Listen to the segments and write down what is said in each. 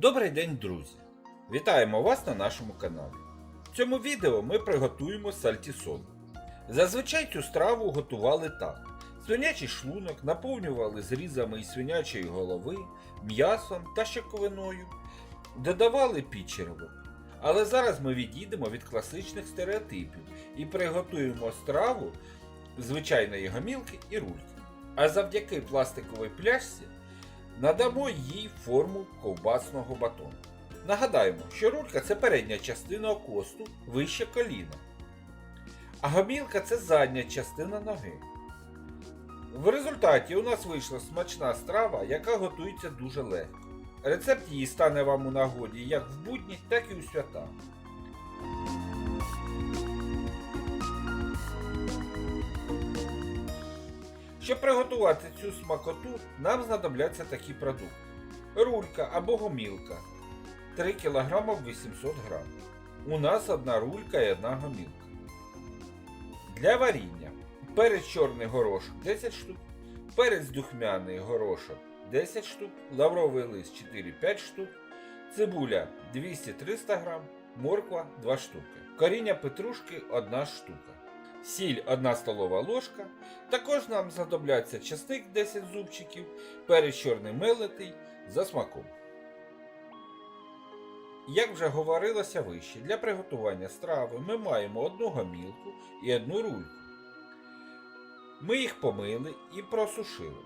Добрий день, друзі! Вітаємо вас на нашому каналі. В цьому відео ми приготуємо сальтісон. Зазвичай цю страву готували так: свинячий шлунок наповнювали зрізами із свинячої голови, м'ясом та щековиною, додавали підчеревок. Але зараз ми відійдемо від класичних стереотипів і приготуємо страву звичайної гомілки і рульки. А завдяки пластиковій пляшці надамо їй форму ковбасного батону. Нагадаємо, що рулька це передня частина окосту вище коліна, а гомілка це задня частина ноги. В результаті у нас вийшла смачна страва, яка готується дуже легко. Рецепт її стане вам у нагоді як в будні, так і у свята. Щоб приготувати цю смакоту, нам знадобляться такі продукти: рулька або гомілка. 3 кг 800 г. У нас одна рулька і одна гомілка. Для варіння. Перець чорний горошок 10 штук, перець духмяний горошок 10 штук, лавровий лист 4-5 штук, цибуля 200-300 г, морква 2 штуки, коріння петрушки 1 штука, сіль 1 столова ложка, також нам знадобляться часник 10 зубчиків, перець чорний мелитий за смаком. Як вже говорилося вище, для приготування страви ми маємо одну гомілку і одну рульку. Ми їх помили і просушили.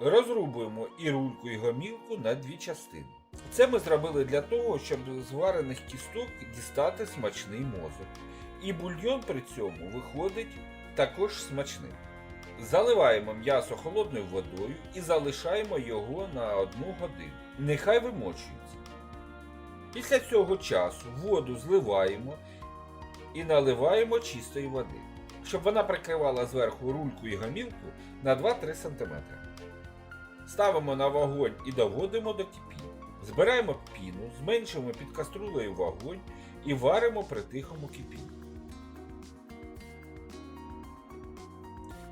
Розрубуємо і рульку, і гомілку на дві частини. Це ми зробили для того, щоб з варених кісток дістати смачний мозок. І бульйон при цьому виходить також смачним. Заливаємо м'ясо холодною водою і залишаємо його на одну годину. Нехай вимочується. Після цього часу воду зливаємо і наливаємо чистої води, щоб вона прикривала зверху рульку і гомілку на 2-3 см. Ставимо на вогонь і доводимо до кипіння. Збираємо піну, зменшуємо під каструлею вогонь і варимо при тихому кипінні.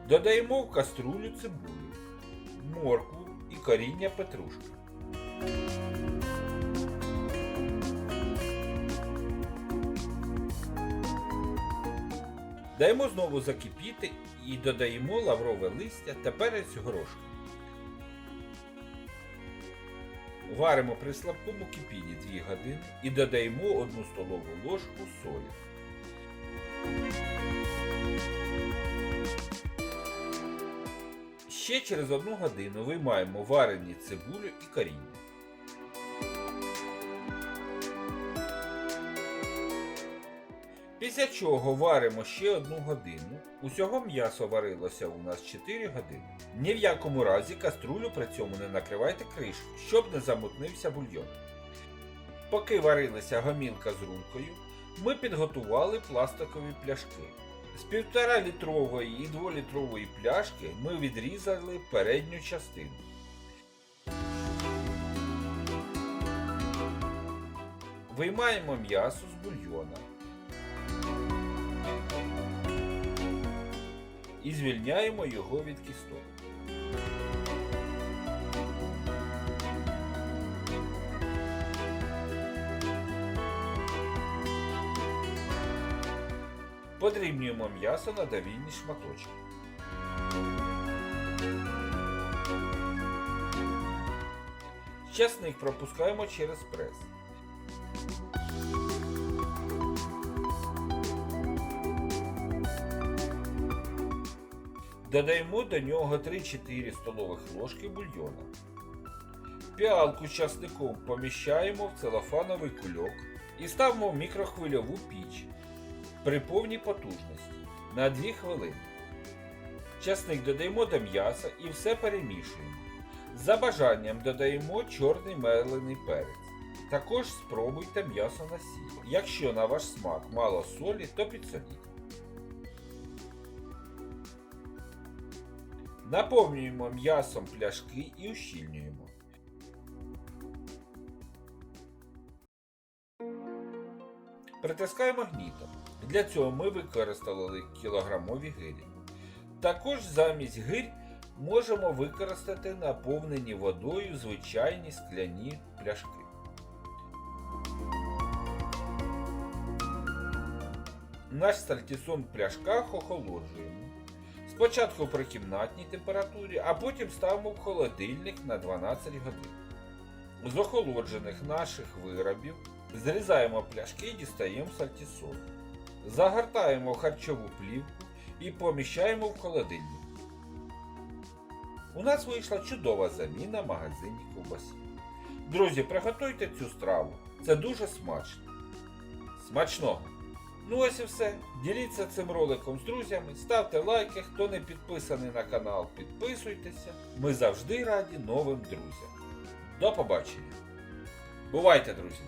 Додаємо в каструлю цибулю, моркву і коріння петрушки. Даємо знову закипіти і додаємо лаврове листя та перець горошку. Варимо при слабкому кипінні 2 години і додаємо 1 столову ложку солі. Ще через 1 годину виймаємо варені цибулю і коріння. Після чого варимо ще одну годину. Усього м'ясо варилося у нас 4 години. Ні в якому разі каструлю при цьому не накривайте кришкою, щоб не замутнився бульйон. Поки варилася гомілка з рулкою, ми підготували пластикові пляшки. З 1,5 літрової і 2 літрової пляшки ми відрізали передню частину. Виймаємо м'ясо з бульйона. і звільняємо його від кісток. Подрібнюємо м'ясо на довільні шматочки. Часник пропускаємо через прес. Додаємо до нього 3-4 столових ложки бульйона. Піалку з часником поміщаємо в целофановий кульок і ставимо в мікрохвильову піч при повній потужності на 2 хвилини. Часник додаємо до м'яса і все перемішуємо. За бажанням додаємо чорний мелений перець. Також спробуйте м'ясо на сіль. Якщо на ваш смак мало солі, то підсоліть. Наповнюємо м'ясом пляшки і ущільнюємо. Притискаємо гнітом. Для цього ми використали кілограмові гирі. Також замість гирь можемо використати наповнені водою звичайні скляні пляшки. Наш сальтісон в пляшках охолоджуємо. Спочатку при кімнатній температурі, а потім ставимо в холодильник на 12 годин. З охолоджених наших виробів зрізаємо пляшки і дістаємо сальтісон. Загортаємо харчову плівку і поміщаємо в холодильник. У нас вийшла чудова заміна магазинній ковбасі. Друзі, приготуйте цю страву. Це дуже смачно. Смачного! Ну ось і все. Діліться цим роликом з друзями, ставте лайки, хто не підписаний на канал, підписуйтеся. Ми завжди раді новим друзям. До побачення. Бувайте, друзі!